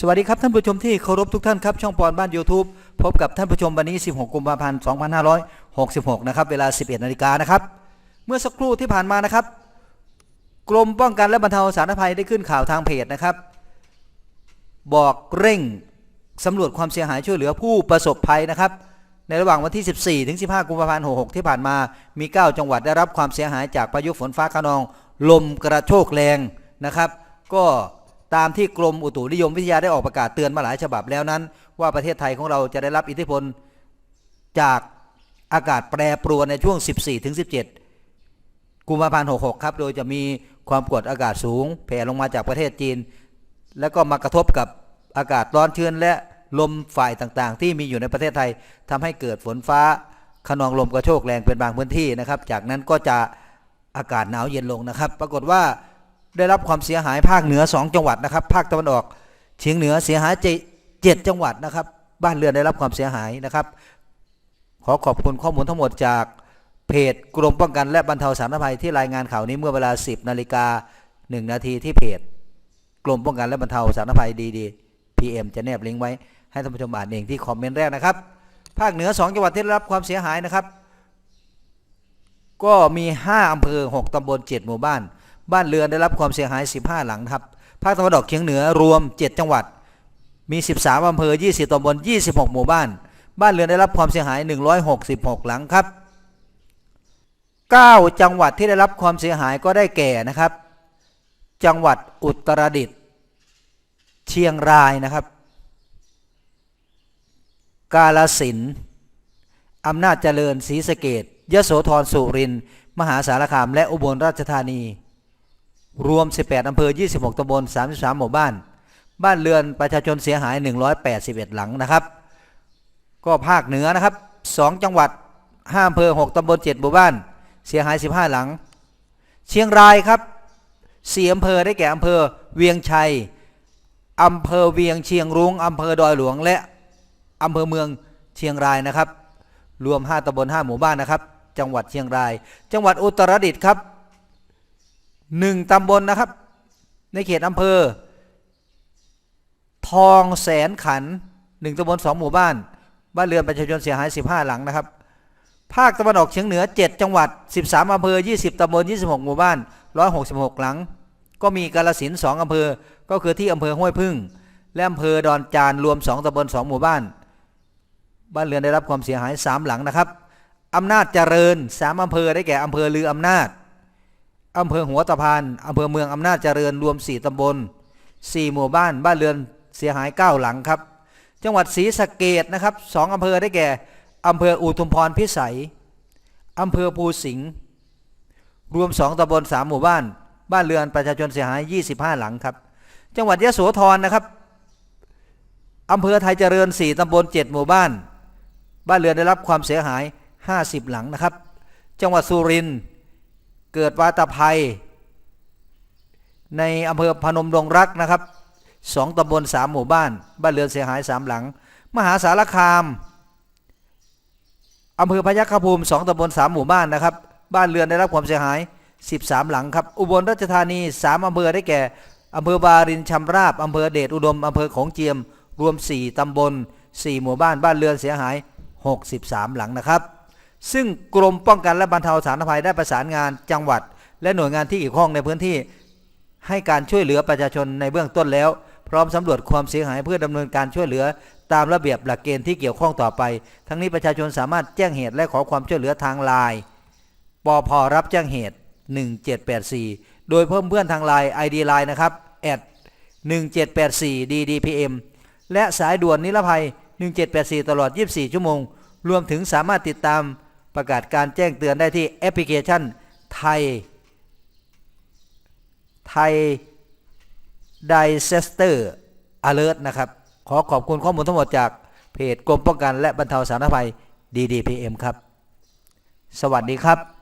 สวัสดีครับท่านผู้ชมที่เคารพทุกท่านครับช่องปอนบ้าน YouTube พบกับท่านผู้ชมวันนี้ 16 กุมภาพันธ์ 2566 นะครับเวลา 11 นาฬิกานะครับเมื่อสักครู่ที่ผ่านมานะครับ กรมป้องกันและบรรเทาสาธารณภัยได้ขึ้นข่าวทางเพจนะครับ บอกเร่งสำรวจความเสียหายช่วยเหลือผู้ประสบภัยนะครับ ในระหว่างวันที่ 14 ถึง 15 กุมภาพันธ์ 66 ที่ผ่านมามี 9 จังหวัดได้รับความเสียหายจากพายุฝนฟ้าคะนอง ลมกระโชกแรงนะครับ ก็ ตามที่กรมอุตุนิยมวิทยาได้ออกประกาศเตือนมาหลายฉบับแล้วนั้น ว่าประเทศไทยของเราจะได้รับอิทธิพลจากอากาศแปรปรวนในช่วง 14ถึง17 กุมภาพันธ์ 66 ครับ โดยจะมีความกดอากาศสูง แผ่ลงมาจากประเทศจีน แล้วก็มากระทบกับอากาศร้อนชื้นและลมฝ่ายต่างๆ ที่มีอยู่ในประเทศไทยทำให้เกิดฝนฟ้าขนองลมกระโชกแรงเป็นบางพื้นที่นะครับ จากนั้นก็จะอากาศหนาวเย็นลงนะครับ ปรากฏว่า ได้รับความเสียหายภาคเหนือ 2 จังหวัดนะครับ ภาคตะวันออกเฉียงเหนือเสียหายเจ็ดจังหวัดนะครับ บ้านเรือนได้รับความเสียหายนะครับ ขอขอบคุณข้อมูลทั้งหมดจากเพจกรมป้องกันและบรรเทาสาธารณภัยที่รายงานข่าวนี้เมื่อเวลา 10นาฬิกา1นาทีที่เพจกรมป้องกันและบรรเทาสาธารณภัยดีดี PM จะแนบลิงก์ไว้ให้ท่านผู้ชมอ่านเองที่คอมเมนต์แรกนะครับ ภาคเหนือ 2 จังหวัดที่ได้รับความเสียหายนะครับ ก็มี 5อำเภอ 6ตำบล 7 หมู่บ้าน บ้านเรือนได้รับความเสียหาย 15 หลังครับ ภาคตะวันออกเฉียงเหนือรวม 7 จังหวัด มี 13อำเภอ 20ตำบล 26 หมู่บ้าน บ้านเรือนได้รับความเสียหาย 166 หลังครับ 9 จังหวัดที่ได้รับความเสียหายก็ได้แก่นะครับ จังหวัดอุตรดิตถ์ เชียงรายนะครับ กาลสิน อำนาจเจริญศรีสะเกดยโสธรสุริน มหาสารคาม และอุบลราชธานี รวม 18 อำเภอ 26ตำบล 33 หมู่บ้าน บ้านเรือนประชาชนเสียหาย 181 หลังนะครับ ก็ภาคเหนือนะครับ 2 จังหวัด 5 อำเภอ 6 ตำบล 7 หมู่บ้าน เสียหาย 15 หลัง เชียงรายครับ 4 อำเภอได้แก่อำเภอเวียงชัย อำเภอเวียงเชียงรุง้ง อำเภอดอยหลวง และอำเภอเมืองเชียงรายนะครับ รวม 5ตำบล 5 หมู่บ้านนะครับ จังหวัดเชียงราย จังหวัดอุตรดิตถ์ครับ 1ตำบลนะครับ ในเขตอำเภอ ทองแสนขันหนึ่งตำบลสองหมู่บ้าน บ้านเรือนประชาชนเสียหาย15หลังนะครับ ภาคตะวันออกเฉียงเหนือ7จังหวัด13อำเภอ20ตำบล26หมู่บ้าน166หลัง ก็มีกาลสินธุ์2อำเภอ ก็คือที่อำเภอห้วยพึ่ง และอำเภอดอนจานรวม2ตำบล2หมู่บ้าน บ้านเรือนได้รับความเสียหาย3หลังนะครับอำนาจเจริญ3อำเภอได้แก่อำเภอลืออำนาจ อำเภอหัวตะพานอำเภอเมืองอำนาจเจริญรวม 4 ตำบล 4 หมู่บ้าน บ้านเรือนเสียหาย 9 หลังครับ จังหวัดศรีสะเกดนะครับสองอำเภอได้แก่อำเภออุทุมพรพิสัยอำเภอภูสิงห์รวม 2ตำบล 3 หมู่บ้าน บ้านเรือนประชาชนเสียหาย 25 หลังครับ จังหวัดยะโสธรนะครับอำเภอไทยเจริญ 4ตำบล 7 หมู่บ้าน บ้านเรือนได้รับความเสียหาย 50 หลังนะครับ จังหวัดสุรินทร์ เกิดวาตภัย ในอำเภอพนมดงรักนะครับสองตำบลสามหมู่บ้าน บ้านเรือนเสียหายสามหลัง มหาสารคามอำเภอพยัคฆภูมิสองตำบลสามหมู่บ้านนะครับ บ้านเรือนได้รับความเสียหาย 13 หลังครับ อุบลราชธานีสามอำเภอได้แก่อำเภอบารินชำราบอำเภอเดชอุดมอำเภอของเจียม รวม 4 ตำบล 4 หมู่บ้านบ้านเรือนเสียหาย 63 หลังนะครับ ซึ่งกรมป้องกันและบรรเทาสาธารณภัยได้ประสานงานจังหวัด และหน่วยงานที่เกี่ยวข้องในพื้นที่ให้การช่วยเหลือประชาชนในเบื้องต้นแล้ว พร้อมสำรวจความเสียหายเพื่อดำเนินการช่วยเหลือ ตามระเบียบหลักเกณฑ์ที่เกี่ยวข้องต่อไป ทั้งนี้ประชาชนสามารถแจ้งเหตุและขอความช่วยเหลือทางไลน์ปอพรับแจ้งเหตุ 1784 โดยเพิ่มเพื่อนทางไลน์ ID ไลน์นะครับ 1784 ddpm และสายด่วนนิรภัย 1784 ตลอด 24 ชั่วโมง รวมถึงสามารถติดตาม ประกาศการแจ้งเตือนได้ที่แอปพลิเคชันไทย ไทย Disaster Alert นะครับ ขอขอบคุณข้อมูลทั้งหมดจากเพจกรมป้องกันและบรรเทาสาธารณภัย DDPM ครับ สวัสดีครับ